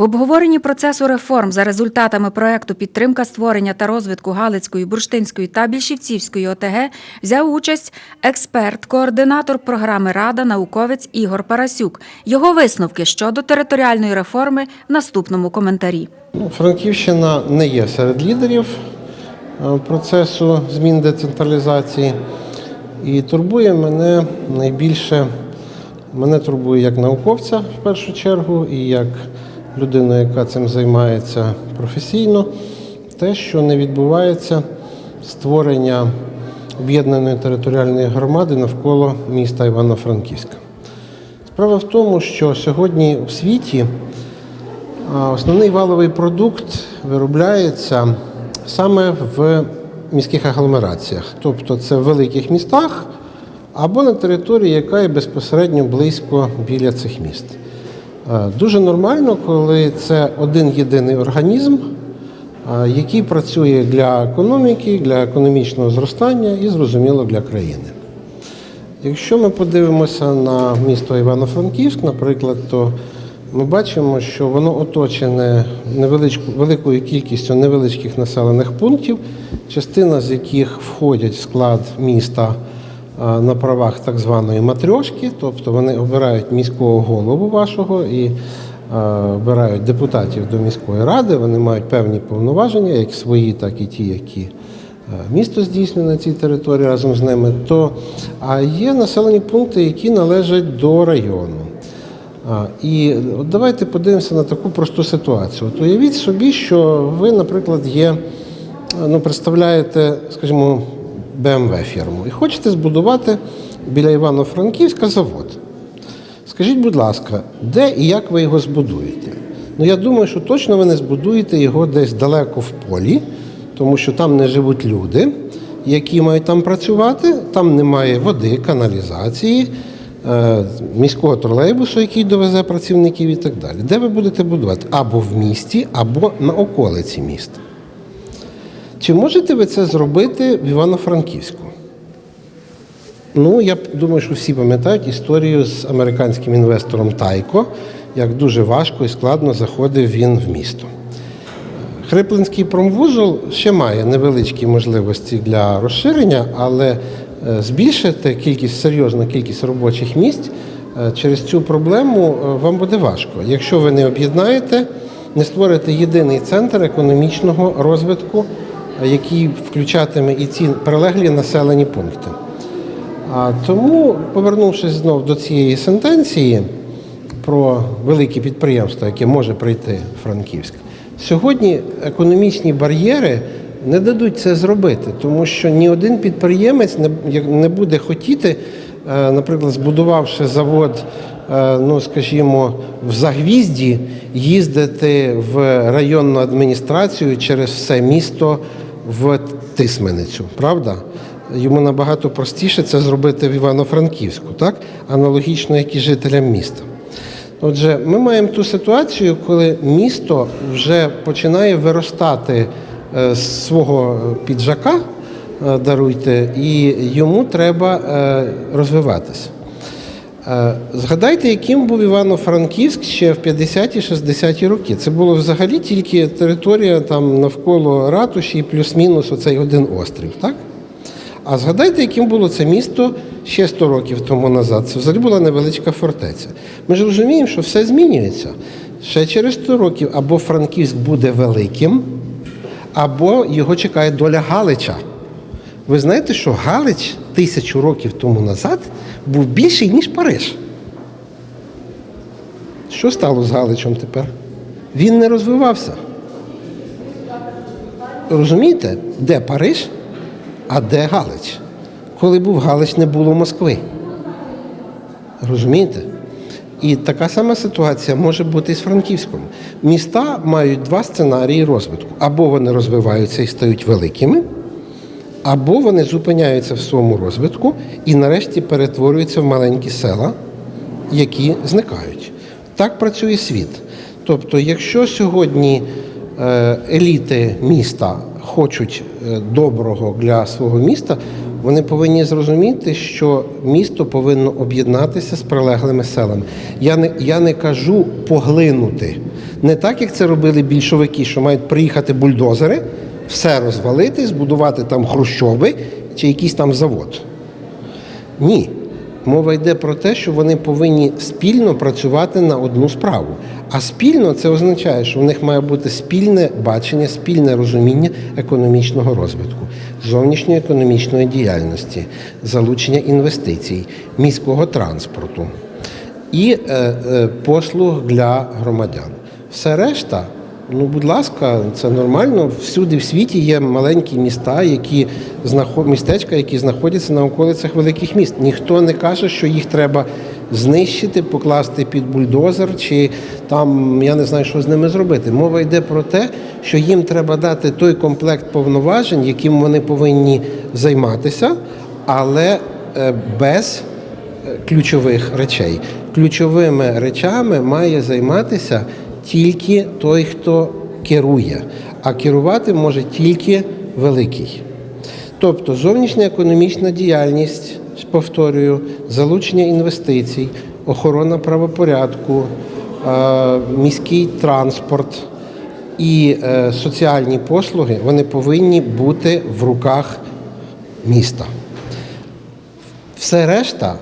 В обговоренні процесу реформ за результатами проекту підтримка створення та розвитку Галицької, Бурштинської та Більшівцівської ОТГ взяв участь експерт, координатор програми Рада, науковець Ігор Парасюк. Його висновки щодо територіальної реформи в наступному коментарі. Ну, Франківщина не є серед лідерів е, процесу змін децентралізації. І турбує мене найбільше, мене турбує як науковця в першу чергу, і як людина, яка цим займається професійно, те, що не відбувається створення об'єднаної територіальної громади навколо міста Івано-Франківська. Справа в тому, що сьогодні в світі Основний валовий продукт виробляється саме в міських агломераціях, тобто це в великих містах або на території, яка є безпосередньо близько біля цих міст. Е, Дуже нормально, коли це один єдиний організм, е, який працює для економіки, для економічного зростання і, зрозуміло, для країни. Якщо ми подивимося на місто Івано-Франківськ, наприклад, то ми бачимо, що воно оточене великою кількістю невеличких населених пунктів, частина з яких входять в склад міста на правах так званої матрьошки, тобто вони обирають міського голову вашого і обирають депутатів до міської ради. Вони мають певні повноваження, як свої, так і ті, які місто здійснює на цій території разом з ними, то а є населені пункти, які належать до району. І от давайте подивимося на таку просту ситуацію. От уявіть собі, що ви, наприклад, є, ну, представляєте, скажімо, BMW фірму і хочете збудувати біля Івано-Франківська завод. Скажіть, будь ласка, де і як ви його збудуєте? Ну, я думаю, що точно ви не збудуєте його десь далеко в полі, тому що там не живуть люди, які мають там працювати, там немає води, каналізації, е, міського тролейбусу, який довезе працівників і так далі. Де ви будете будувати? Або в місті, або на околиці міста. Чи можете ви це зробити в Івано-Франківську? Ну, я думаю, що всі пам'ятають історію з американським інвестором Тайко, як дуже важко і складно заходив він в місто. Хриплинський промвузол ще має невеличкі можливості для розширення, але е, збільшити кількість серйозну кількість робочих місць е, через цю проблему е, вам буде важко. Якщо ви не об'єднаєте, не створите єдиний центр економічного розвитку, який включатиме і ці прилеглі населені пункти. А тому, повернувшись знов до цієї сентенції про великі підприємства, яке може прийти Франківськ, сьогодні економічні бар'єри не дадуть це зробити, тому що ні один підприємець не, буде хотіти, е, наприклад, збудувавши завод, е, ну скажімо, в Загвізді, їздити в районну адміністрацію через все місто в Тисменицю, правда? Йому набагато простіше це зробити в Івано-Франківську, так? аналогічно, як і жителям міста. Отже, ми маємо ту ситуацію, коли місто вже починає виростати е, з свого піджака, е, даруйте, і йому треба е, розвиватися. Е, Згадайте, яким був Івано-Франківськ ще в 50-60-ті роки. Це було взагалі тільки територія там навколо ратуші плюс-мінус оцей один острів, так? А згадайте, яким було це місто ще 100 років тому назад. Це взагалі була невеличка фортеця. Ми ж розуміємо, що все змінюється. Ще через 100 років або Франківськ буде великим, або його чекає доля Галича. Ви знаєте, що Галич тисячу років тому назад був більший, ніж Париж. Що стало з Галичем тепер? Він не розвивався. Розумієте, де Париж, а де Галич? Коли був Галич, не було Москви. Розумієте? І така сама ситуація може бути і з Франківськом. Міста мають два сценарії розвитку: або вони розвиваються і стають великими, або вони зупиняються в своєму розвитку і нарешті перетворюються в маленькі села, які зникають. Так працює світ. Тобто, якщо сьогодні е, еліти міста хочуть е, доброго для свого міста, вони повинні зрозуміти, що місто повинно об'єднатися з прилеглими селами. Я не, я не кажу поглинути. Не так, як це робили більшовики, що мають приїхати бульдозери, все розвалити, збудувати там хрущоби чи якийсь там завод. Ні. Мова йде про те, що вони повинні спільно працювати на одну справу. А спільно це означає, що в них має бути спільне бачення, спільне розуміння економічного розвитку, зовнішньої економічної діяльності, залучення інвестицій, міського транспорту і е, е, послуг для громадян. Все решта, ну будь ласка, це нормально. Всюди в світі є маленькі міста, які знаход... містечка, які знаходяться на околицях великих міст. Ніхто не каже, що їх треба знищити, покласти під бульдозер, чи там я не знаю, що з ними зробити. Мова йде про те, що їм треба дати той комплект повноважень, яким вони повинні займатися, але е, без е, ключових речей. Ключовими речами має займатися тільки той, хто керує, а керувати може тільки великий. Тобто зовнішня економічна діяльність, повторюю, залучення інвестицій, охорона правопорядку, е, міський транспорт і е, соціальні послуги вони повинні бути в руках міста. Все решта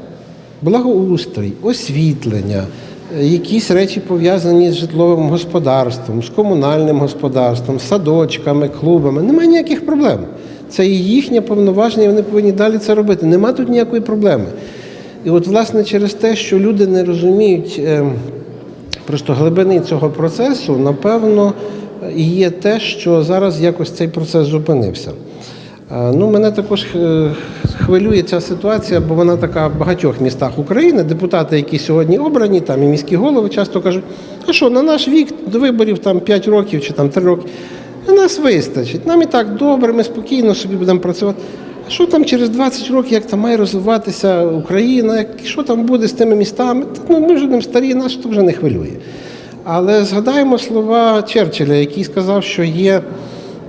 благоустрій, освітлення, якісь речі пов'язані з житловим господарством, з комунальним господарством, садочками, клубами. Немає ніяких проблем. Це і їхнє повноваження, вони повинні далі це робити. Нема тут ніякої проблеми. І от, власне, через те, що люди не розуміють е, просто глибини цього процесу, напевно, і є те, що зараз якось цей процес зупинився. Е, Ну, мене також е, хвилює ця ситуація, бо вона така в багатьох містах України. Депутати, які сьогодні обрані, там і міські голови часто кажуть, а що, на наш вік до виборів там 5 років чи там 3 роки, а нас вистачить. Нам і так добре, ми спокійно собі будемо працювати. А що там через 20 років, як там має розвиватися Україна, що там буде з тими містами? Та, ну, ми вже старі, нас то вже не хвилює. Але згадаємо слова Черчилля, який сказав, що є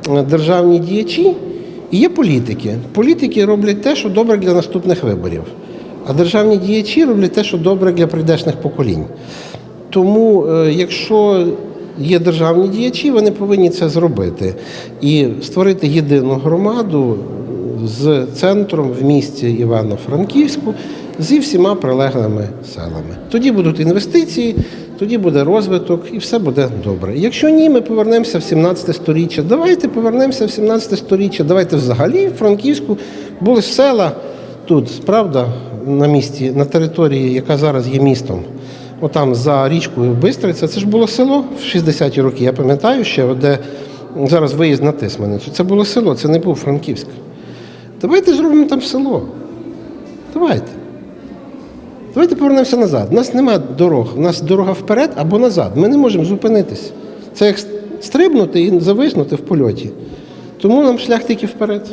е, державні діячі і є політики. Політики роблять те, що добре для наступних виборів, а державні діячі роблять те, що добре для прийдешних поколінь. Тому, е, якщо є державні діячі, вони повинні це зробити і створити єдину громаду з центром в місті Івано-Франківську зі всіма прилеглими селами. Тоді будуть інвестиції, тоді буде розвиток і все буде добре. Якщо ні, ми повернемося в 17 сторіччя. Давайте повернемося в 17 сторіччя. Давайте взагалі в Франківську були села тут, правда, на місці, на території, яка зараз є містом. Отам за річкою Бистриця, це ж було село в 60-ті роки. Я пам'ятаю ще, де зараз виїзд на Тисменицю. Це було село, це не був Франківськ. Давайте зробимо там село. Давайте. Давайте повернемося назад. У нас немає дорог. У нас дорога вперед або назад. Ми не можемо зупинитись. Це як стрибнути і зависнути в польоті. Тому нам шлях тільки вперед.